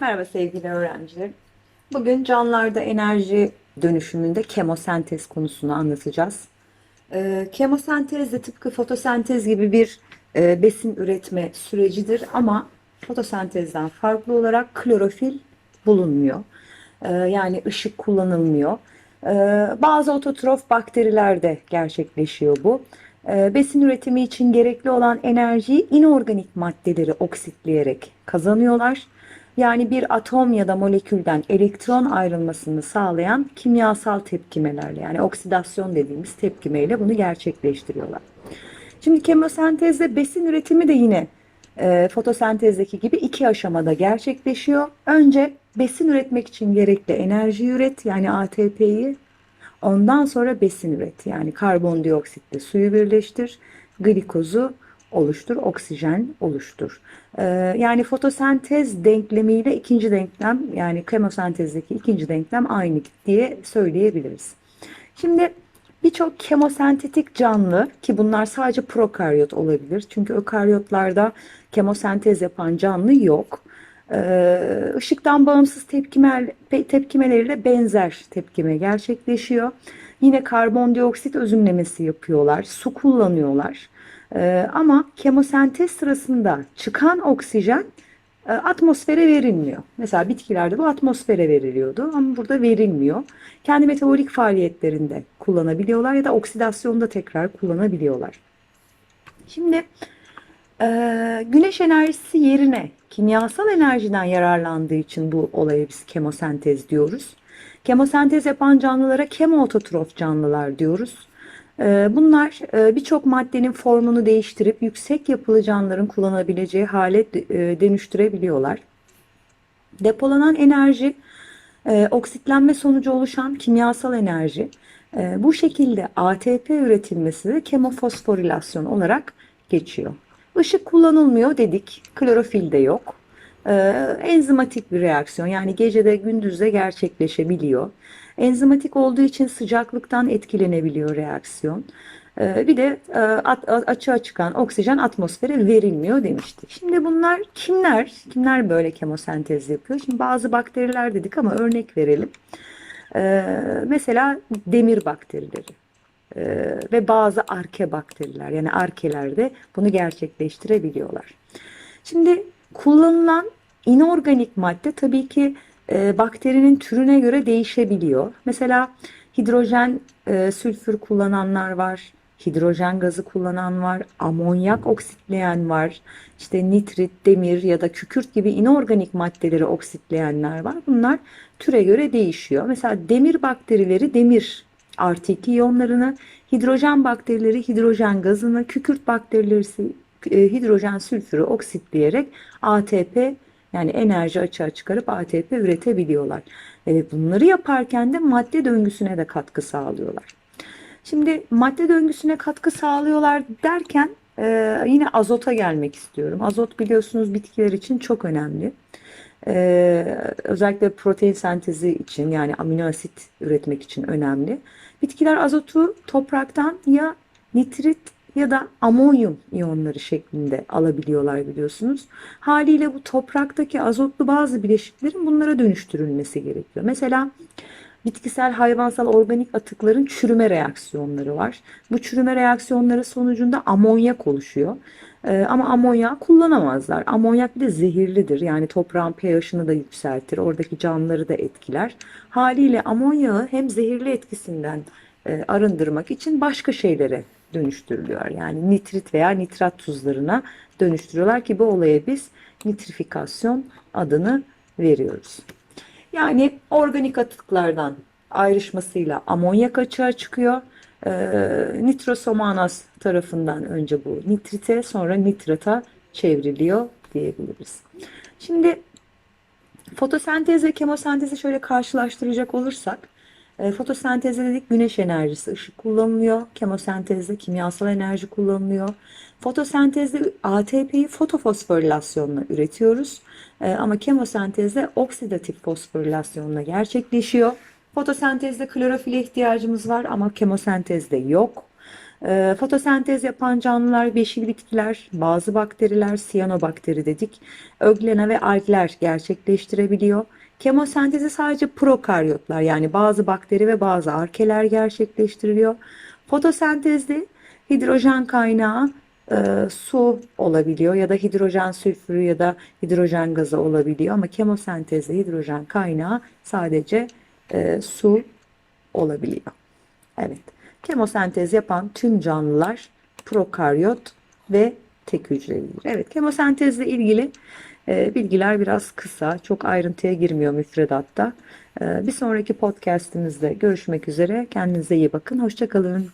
Merhaba sevgili öğrenciler. Bugün canlılarda enerji dönüşümünde kemosentez konusunu anlatacağız. Ee, kemosentez de tıpkı fotosentez gibi bir e, besin üretme sürecidir ama fotosentezden farklı olarak klorofil bulunmuyor. Ee, yani ışık kullanılmıyor. Ee, bazı ototrof bakterilerde gerçekleşiyor bu. Ee, besin üretimi için gerekli olan enerjiyi inorganik maddeleri oksitleyerek kazanıyorlar. Yani bir atom ya da molekülden elektron ayrılmasını sağlayan kimyasal tepkimelerle yani oksidasyon dediğimiz tepkimeyle bunu gerçekleştiriyorlar. Şimdi kemosentezde besin üretimi de yine e, fotosentezdeki gibi iki aşamada gerçekleşiyor. Önce besin üretmek için gerekli enerji üret yani ATP'yi ondan sonra besin üret yani karbondioksitle suyu birleştir, glikozu oluştur, oksijen oluştur. Ee, yani fotosentez denklemiyle ikinci denklem yani kemosentezdeki ikinci denklem aynı diye söyleyebiliriz. Şimdi birçok kemosentetik canlı ki bunlar sadece prokaryot olabilir. Çünkü ökaryotlarda kemosentez yapan canlı yok. Ee, ışıktan bağımsız tepkimeler, tepkimeleriyle benzer tepkime gerçekleşiyor. Yine karbondioksit özümlemesi yapıyorlar, su kullanıyorlar. Ee, ama kemosentez sırasında çıkan oksijen e, atmosfere verilmiyor. Mesela bitkilerde bu atmosfere veriliyordu ama burada verilmiyor. Kendi metabolik faaliyetlerinde kullanabiliyorlar ya da oksidasyonda tekrar kullanabiliyorlar. Şimdi e, güneş enerjisi yerine kimyasal enerjiden yararlandığı için bu olaya biz kemosentez diyoruz. Kemosentez yapan canlılara kemoototrof canlılar diyoruz. Ee, bunlar e, birçok maddenin formunu değiştirip yüksek yapılı canlıların kullanabileceği hale e, dönüştürebiliyorlar. Depolanan enerji e, oksitlenme sonucu oluşan kimyasal enerji. Bu şekilde ATP üretilmesi de kemofosforilasyon olarak geçiyor. Işık kullanılmıyor dedik. Klorofil de yok. Enzimatik bir reaksiyon yani gecede gündüzde gerçekleşebiliyor. Enzimatik olduğu için sıcaklıktan etkilenebiliyor reaksiyon. Ee, bir de e, açığa çıkan oksijen atmosfere verilmiyor demiştik. Şimdi bunlar kimler? Kimler böyle kemosentez yapıyor? Şimdi bazı bakteriler dedik ama örnek verelim. Ee, mesela demir bakterileri ee, ve bazı arke bakteriler yani arkeler de bunu gerçekleştirebiliyorlar. Şimdi kullanılan inorganik madde tabii ki e, bakterinin türüne göre değişebiliyor. Mesela hidrojen e, sülfür kullananlar var, hidrojen gazı kullanan var, amonyak oksitleyen var, işte nitrit, demir ya da kükürt gibi inorganik maddeleri oksitleyenler var. Bunlar türe göre değişiyor. Mesela demir bakterileri demir artı 2 iyonlarını, hidrojen bakterileri hidrojen gazını, kükürt bakterileri e, hidrojen sülfürü oksitleyerek ATP yani enerji açığa çıkarıp ATP üretebiliyorlar. Ve bunları yaparken de madde döngüsüne de katkı sağlıyorlar. Şimdi madde döngüsüne katkı sağlıyorlar derken e, yine azota gelmek istiyorum. Azot biliyorsunuz bitkiler için çok önemli. Ee, özellikle protein sentezi için yani amino asit üretmek için önemli. Bitkiler azotu topraktan ya nitrit ya da amonyum iyonları şeklinde alabiliyorlar biliyorsunuz. Haliyle bu topraktaki azotlu bazı bileşiklerin bunlara dönüştürülmesi gerekiyor. Mesela bitkisel, hayvansal, organik atıkların çürüme reaksiyonları var. Bu çürüme reaksiyonları sonucunda amonyak oluşuyor. Ee, ama amonyak kullanamazlar. Amonyak bir de zehirlidir. Yani toprağın pH'ını da yükseltir. Oradaki canlıları da etkiler. Haliyle amonyağı hem zehirli etkisinden e, arındırmak için başka şeylere dönüştürülüyor. Yani nitrit veya nitrat tuzlarına dönüştürüyorlar ki bu olaya biz nitrifikasyon adını veriyoruz. Yani organik atıklardan ayrışmasıyla amonyak açığa çıkıyor. E, nitrosomonas tarafından önce bu nitrite sonra nitrata çevriliyor diyebiliriz. Şimdi fotosentez ve kemosentezi şöyle karşılaştıracak olursak e, fotosentezde dedik güneş enerjisi, ışık kullanılıyor. Kemosentezde kimyasal enerji kullanılıyor. Fotosentezde ATP'yi fotofosforilasyonla üretiyoruz. E, ama kemosentezde oksidatif fosforilasyonla gerçekleşiyor. Fotosentezde klorofile ihtiyacımız var ama kemosentezde yok. E, fotosentez yapan canlılar, beşil bitkiler, bazı bakteriler, siyanobakteri dedik. Öglena ve algler gerçekleştirebiliyor. Kemosentezi sadece prokaryotlar yani bazı bakteri ve bazı arkeler gerçekleştiriliyor. Fotosentezde hidrojen kaynağı e, su olabiliyor ya da hidrojen sülfürü ya da hidrojen gazı olabiliyor ama kemosentezde hidrojen kaynağı sadece e, su olabiliyor. Evet. Kemosentez yapan tüm canlılar prokaryot ve tek hücrelidir. Evet, kemosentezle ilgili e, bilgiler biraz kısa, çok ayrıntıya girmiyor müfredatta. E, bir sonraki podcastimizde görüşmek üzere. Kendinize iyi bakın. Hoşçakalın.